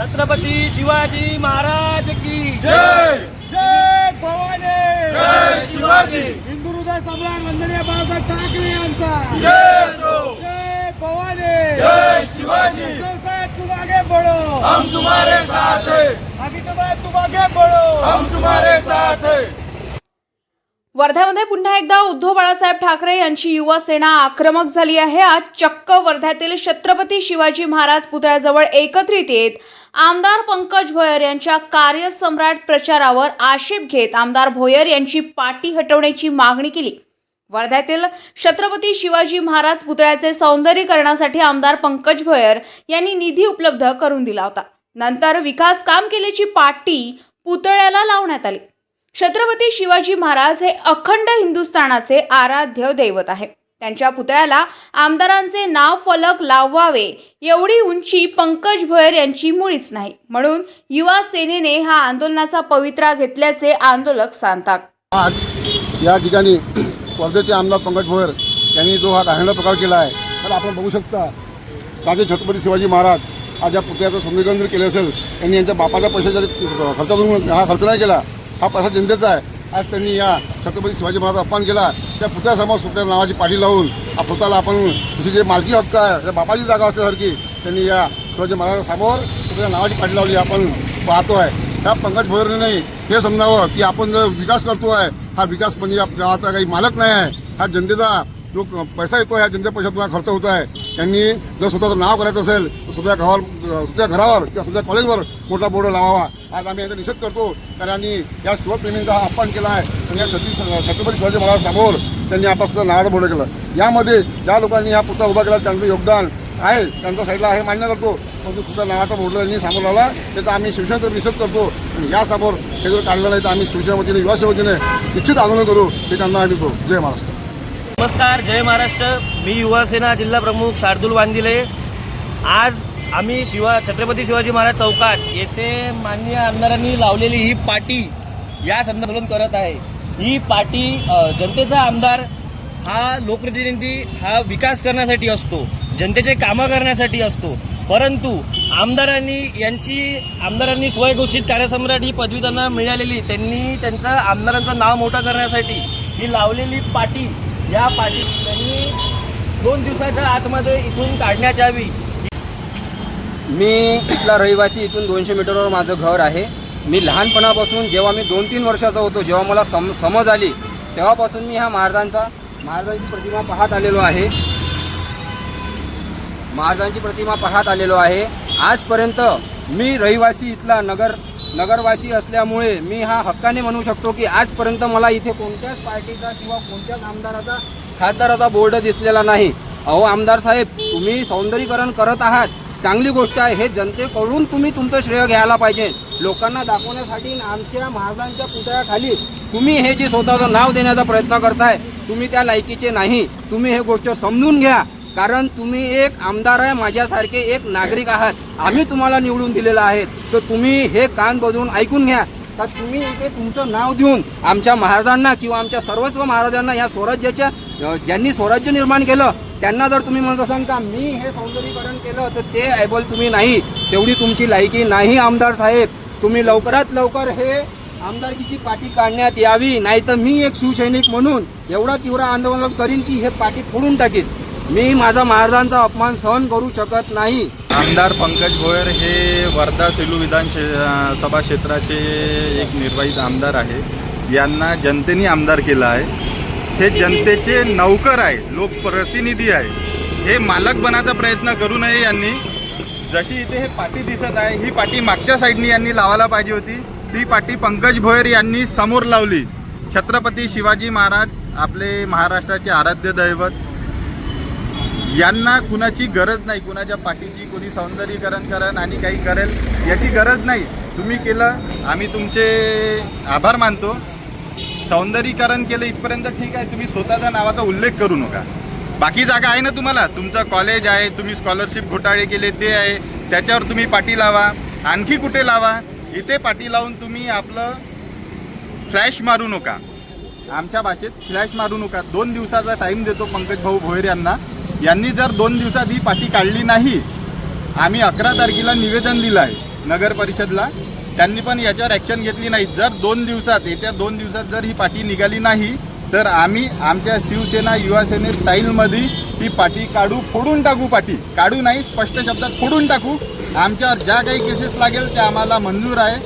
छत्रपती शिवाजी महाराज की जय! जय! भवानी! जय शिवाजी! हिंदू हृदय सम्राट वंदनीय बाळासाहेब ठाकरे यांचा! जय जय भवानी! जय शिवाजी! साहेब तुम आगे बढ़ो हम तुम्हारे साथ हैं। आदित्य साहेब तुम आगे बढ़ो हम तुम्हारे साथ हैं। वर्ध्यामध्ये पुन्हा एकदा उद्धव बाळासाहेब ठाकरे यांची युवा सेना आक्रमक झाली आहे. आज चक्क वर्ध्यातील छत्रपती शिवाजी महाराज पुतळ्याजवळ एकत्रित येत आमदार पंकज भोयर यांच्या कार्यसम्राट प्रचारावर आक्षेप घेत आमदार भोयर यांची पाटी हटवण्याची मागणी केली. वर्ध्यातील छत्रपती शिवाजी महाराज पुतळ्याचे सौंदर्यीकरणासाठी आमदार पंकज भोयर यांनी निधी उपलब्ध करून दिला होता. नंतर विकास काम केल्याची पाटी पुतळ्याला लावण्यात आली. छत्रपती शिवाजी महाराज हे अखंड हिंदुस्थानाचे आराध्य दैवत आहे त्यांच्या पुतळ्याला आमदारांचे नाव फलक लावावे एवढी उंची पंकज भोयर यांची मुळीच नाही. म्हणून युवा सेनेने हा आंदोलनाचा पवित्रा घेतल्याचे आंदोलक सांगतात. आज या ठिकाणी वर्धेचे आमदार पंकज भोयर यांनी जो हा घाणेरडा प्रकार केला आहे तर आपण बघू शकता. राजे छत्रपती शिवाजी महाराज आज या पुतळ्याचं सौंदर्यकरण जर केलं असेल त्यांनी यांच्या बापाच्या पैशाचा खर्चातून हा खर्च नाही केला. हा पैसा जनतेचा आहे. आज त्यांनी या छत्रपती शिवाजी महाराज अपमान केला. त्या पुतळ्यासमोर सुटल्या नावाची पाठी लावून हा पुतळ्याला आपण तुझी जे मालकी हक्क आहे त्या बापाची जागा असल्यासारखी त्यांनी या शिवाजी महाराजांसमोर पुतळ्या नावाची पाठी लावली आपण पाहतो आहे त्या पंकज भोयरने नाही हे समजावं की आपण जो विकास करतो आहे हा विकास म्हणजे या गावाचा काही मालक नाही आहे. हा जनतेचा जो पैसा येतो आहे जनते पैशातून खर्च होत आहे त्यांनी जर स्वतःचं नाव करायचं असेल तर स्वतः गावाला तुझ्या घरावर किंवा तुझ्या कॉलेजवर मोठा बोर्ड लावावा. आज आम्ही याचा निषेध करतो. कारण या शिवप्रेमींचा हा अपमान केला आहे. आणि या छत्री छत्रपती शिवाजी महाराज समोर त्यांनी आपण नावाचा नावाचं बोर्ड केलं. यामध्ये ज्या लोकांनी हा पुतळा उभा केला त्यांचं योगदान आहे. त्यांच्या साईडला आहे मान्य करतो. परंतु सुद्धा नावाचा बोर्ड त्यांनी समोर लावला. त्याचा आम्ही शिवसेनेचा निषेध करतो. आणि यासमोर हे जर काढलं नाही तर आम्ही शिवसेना वतीने युवा सेवतीने इच्छित आंदोलन करू. ते त्यांना आम्ही जय महाराष्ट्र. नमस्कार. जय महाराष्ट्र. मी युवासेना जिल्हा प्रमुख शार्दुल वांदिले आज आम्ही शिवा छत्रपती शिवाजी महाराज चौकात येथे माननीय आमदारांनी लावलेली ही पाटी या संदर्भात करत आहे. ही पाटी जनतेचा आमदार हा लोकप्रतिनिधी हा विकास करण्यासाठी असतो जनतेचे कामं करण्यासाठी असतो. परंतु आमदारांनी यांची आमदारांनी स्वयंघोषित कार्यसम्राट ही पदवी त्यांना मिळालेली त्यांनी त्यांचं आमदारांचं नाव मोठं करण्यासाठी ही लावलेली पाटी या पाटी त्यांनी दोन दिवसाच्या आतमध्ये इथून काढण्यात यावी. मी इथला रहिवासी इथून दोनशे मीटरवर माझं घर आहे. मी लहानपणापासून जेव्हा मी दोन तीन वर्षाचा होतो जेव्हा मला सम समज आली तेव्हापासून मी ह्या महाराजांचा महाराजांची प्रतिमा पाहत आलेलो आहे. महाराजांची प्रतिमा पाहत आलेलो आहे. आजपर्यंत मी रहिवासी इथला नगर नगरवासी असल्यामुळे मी हा हक्काने म्हणू शकतो की आजपर्यंत मला इथे कोणत्याच पार्टीचा किंवा कोणत्याच आमदाराचा खासदाराचा बोर्ड दिसलेला नाही. अहो आमदार साहेब तुम्ही सौंदर्यीकरण करत आहात. चांगली गोष्ट आहे. हे जनतेकडून तुम्ही तुमचं श्रेय घ्यायला पाहिजे. लोकांना दाखवण्यासाठी आमच्या महाराजांच्या पुतळ्याखाली तुम्ही हे जे स्वतःचं नाव देण्याचा प्रयत्न करताय तुम्ही त्या लायकीचे नाही. तुम्ही हे गोष्ट समजून घ्या. कारण तुम्ही एक आमदार आहे माझ्यासारखे एक नागरिक आहात. आम्ही तुम्हाला निवडून दिलेलं आहे. तर तुम्ही हे कान बजवून ऐकून घ्या. तर तुम्ही इथे तुमचं नाव देऊन आमच्या महाराजांना किंवा आमच्या सर्वस्व महाराजांना या स्वराज्याच्या ज्यांनी स्वराज्य निर्माण केलं त्यांना जर तुम्ही म्हणत असाल का मी हे सौंदर्यीकरण केलं तर ते ऐबल तुम्ही नाही. तेवढी तुमची लायकी नाही आमदार साहेब. तुम्ही लवकरात लवकर हे आमदारकीची पाठी काढण्यात यावी नाही तर मी एक शिवसैनिक म्हणून एवढा तीव्र आंदोलन करीन की हे पाठी फोडून टाकेन. मी माझा महाराजांचा अपमान सहन करू शकत नाही. आमदार पंकज भोयर हे वर्धा सेलू विधान शे- सभा क्षेत्राचे एक निर्वाहित आमदार आहे यांना जनतेने आमदार केला आहे. हे जनतेचे नौकर आहे लोकप्रतिनिधी आहे. हे मालक बनाचा प्रयत्न करू नये यांनी. जशी इथे हे पाटी दिसत आहे ही पाटी मागच्या साईडनी यांनी लावायला पाहिजे होती. ती पाटी पंकज भोयर यांनी समोर लावली. छत्रपती शिवाजी महाराज आपले महाराष्ट्राचे आराध्य दैवत. यांना कुणाची गरज नाही कुणाच्या पाठीची कोणी सौंदर्यीकरण करण आणि काही करेल याची गरज नाही. तुम्ही केलं आम्ही तुमचे आभार मानतो. सौंदर्यीकरण केलं इथपर्यंत ठीक आहे तुम्ही स्वतःच्या नावाचा उल्लेख करू नका. बाकी जागा आहे ना तुम्हाला? तुमचं कॉलेज आहे तुम्ही स्कॉलरशिप घोटाळे केले ते आहे. त्याच्यावर तुम्ही पाठी लावा. आणखी कुठे लावा? इथे पाठी लावून तुम्ही आपलं फ्लॅश मारू नका. आमच्या भाषेत फ्लॅश मारू नका. दोन दिवसाचा टाईम देतो पंकज भाऊ भोयर यांना. यांनी जर दोन दिवसात ही पाठी काढली नाही आम्ही अकरा तारखेला निवेदन दिलं आहे नगर परिषदला. त्यांनी पण याच्यावर ॲक्शन घेतली नाही. जर दोन दिवसात येत्या दोन दिवसात जर ही पाठी निघाली नाही तर आम्ही आमच्या शिवसेना युवासेने स्टाईलमध्ये ती पाठी काढू फोडून टाकू पाठी काढू नाही स्पष्ट शब्दात फोडून टाकू. आमच्यावर ज्या काही केसेस लागेल त्या आम्हाला मंजूर आहे.